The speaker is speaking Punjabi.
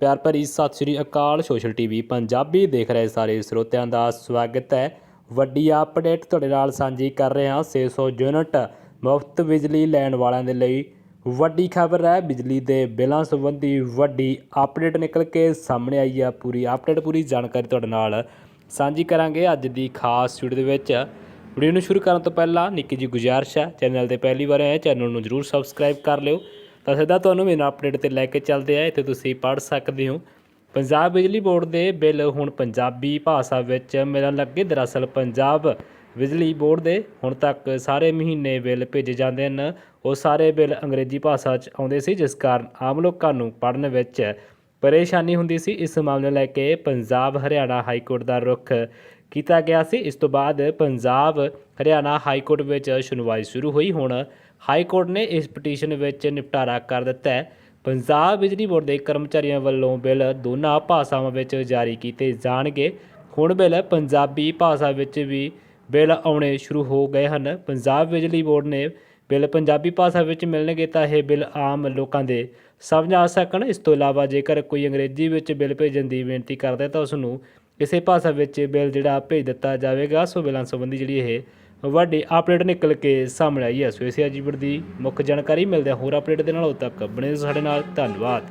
ਪਿਆਰ ਭਰੀ ਸਤਿ ਸ੍ਰੀ ਅਕਾਲ ਸੋਸ਼ਲ ਟੀਵੀ ਪੰਜਾਬੀ ਦੇਖ ਰਹੇ ਸਾਰੇ ਸਰੋਤਿਆਂ ਦਾ ਸਵਾਗਤ ਹੈ। ਵੱਡੀ ਅਪਡੇਟ ਤੁਹਾਡੇ ਨਾਲ ਸਾਂਝੀ ਕਰ ਰਹੇ ਹਾਂ। 600 ਯੂਨਿਟ ਮੁਫਤ ਬਿਜਲੀ ਲੈਣ ਵਾਲਿਆਂ ਦੇ ਲਈ ਵੱਡੀ ਖਬਰ ਹੈ। ਬਿਜਲੀ ਦੇ ਬਿੱਲਾਂ ਸੰਬੰਧੀ ਵੱਡੀ ਅਪਡੇਟ ਨਿਕਲ ਕੇ ਸਾਹਮਣੇ ਆਈ ਹੈ। ਪੂਰੀ ਅਪਡੇਟ, ਪੂਰੀ ਜਾਣਕਾਰੀ ਤੁਹਾਡੇ ਨਾਲ ਸਾਂਝੀ ਕਰਾਂਗੇ। ਅੱਜ ਦੀ ਖਾਸ ਵੀਡੀਓ ਦੇ ਵਿੱਚ ਵੀਡੀਓ ਨੂੰ ਸ਼ੁਰੂ ਕਰਨ ਤੋਂ ਪਹਿਲਾਂ ਨਿੱਕੀ ਜੀ ਗੁਜ਼ਾਰਿਸ਼ ਹੈ। ਚੈਨਲ ਤੇ ਪਹਿਲੀ ਵਾਰ ਆਏ ਚੈਨਲ ਨੂੰ ਜਰੂਰ ਸਬਸਕ੍ਰਾਈਬ ਕਰ ਲਿਓ। ਤਾਂ ਸਿੱਧਾ ਤੁਹਾਨੂੰ ਮੇਰਾ ਅਪਡੇਟ ਤੇ ਲੈ ਕੇ ਚੱਲਦੇ ਆ, ਇੱਥੇ ਤੁਸੀਂ ਪੜ੍ਹ ਸਕਦੇ ਹੋ। ਪੰਜਾਬ ਬਿਜਲੀ ਬੋਰਡ ਦੇ ਬਿੱਲ ਹੁਣ ਪੰਜਾਬੀ ਭਾਸ਼ਾ ਵਿੱਚ ਮਿਲਣ ਲੱਗੇ। ਦਰਅਸਲ ਪੰਜਾਬ ਬਿਜਲੀ ਬੋਰਡ ਦੇ ਹੁਣ ਤੱਕ ਸਾਰੇ ਮਹੀਨੇ ਬਿੱਲ ਭੇਜੇ ਜਾਂਦੇ ਹਨ। ਉਹ ਸਾਰੇ ਬਿੱਲ ਅੰਗਰੇਜ਼ੀ ਭਾਸ਼ਾ 'ਚ ਆਉਂਦੇ ਸੀ, ਜਿਸ ਕਾਰਨ ਆਮ ਲੋਕਾਂ ਨੂੰ ਪੜ੍ਹਨ ਵਿੱਚ ਪਰੇਸ਼ਾਨੀ ਹੁੰਦੀ ਸੀ। ਇਸ ਮਾਮਲੇ ਨੂੰ ਲੈ ਕੇ ਪੰਜਾਬ, ਹਰਿਆਣਾ ਹਾਈ ਕੋਰਟ ਦਾ ਰੁਖ ਕੀਤਾ ਗਿਆ ਸੀ। ਇਸ ਤੋਂ ਬਾਅਦ ਪੰਜਾਬ ਹਰਿਆਣਾ ਹਾਈ ਕੋਰਟ ਵਿੱਚ ਸੁਣਵਾਈ ਸ਼ੁਰੂ ਹੋਈ। ਹੁਣ ਹਾਈ ਕੋਰਟ ਨੇ ਇਸ ਪਟੀਸ਼ਨ ਵਿੱਚ ਨਿਪਟਾਰਾ ਕਰ ਦਿੱਤਾ ਹੈ। ਪੰਜਾਬ ਬਿਜਲੀ ਬੋਰਡ ਦੇ ਕਰਮਚਾਰੀਆਂ ਵੱਲੋਂ ਬਿੱਲ ਦੋਨਾਂ ਭਾਸ਼ਾਵਾਂ ਵਿੱਚ ਜਾਰੀ ਕੀਤੇ ਜਾਣਗੇ। ਹੁਣ ਬਿੱਲ ਪੰਜਾਬੀ ਭਾਸ਼ਾ ਵਿੱਚ ਵੀ ਬਿੱਲ ਆਉਣੇ ਸ਼ੁਰੂ ਹੋ ਗਏ ਹਨ। ਪੰਜਾਬ ਬਿਜਲੀ ਬੋਰਡ ਨੇ ਬਿੱਲ ਪੰਜਾਬੀ ਭਾਸ਼ਾ ਵਿੱਚ ਮਿਲਣਗੇ ਤਾਂ ਇਹ ਬਿੱਲ ਆਮ ਲੋਕਾਂ ਦੇ ਸਮਝ ਆ ਸਕਣ। ਇਸ ਤੋਂ ਇਲਾਵਾ ਜੇਕਰ ਕੋਈ ਅੰਗਰੇਜ਼ੀ ਵਿੱਚ ਬਿੱਲ ਭੇਜਣ ਦੀ ਬੇਨਤੀ ਕਰਦਾ ਤਾਂ ਉਸ ਨੂੰ ਇਸੇ ਭਾਸ਼ਾ ਵਿੱਚ ਬਿੱਲ ਜਿਹੜਾ ਭੇਜ ਦਿੱਤਾ ਜਾਵੇਗਾ, ਸੋ ਬਿੱਲਾਂ ਸੰਬੰਧੀ ਜਿਹੜੀ ਇਹ ਵੱਡੀ ਅਪਡੇਟ ਨਿਕਲ ਕੇ ਸਾਹਮਣੇ ਆਈ ਹੈ। ਸੋ ਇਸੇ ਅਜੀਬੜ ਦੀ ਮੁੱਖ ਜਾਣਕਾਰੀ ਮਿਲਦੇ ਹੋਰ ਅਪਡੇਟ ਦੇ ਨਾਲ ਉਦੋਂ ਤੱਕ ਬਣੇ ਸਾਡੇ ਨਾਲ। ਧੰਨਵਾਦ।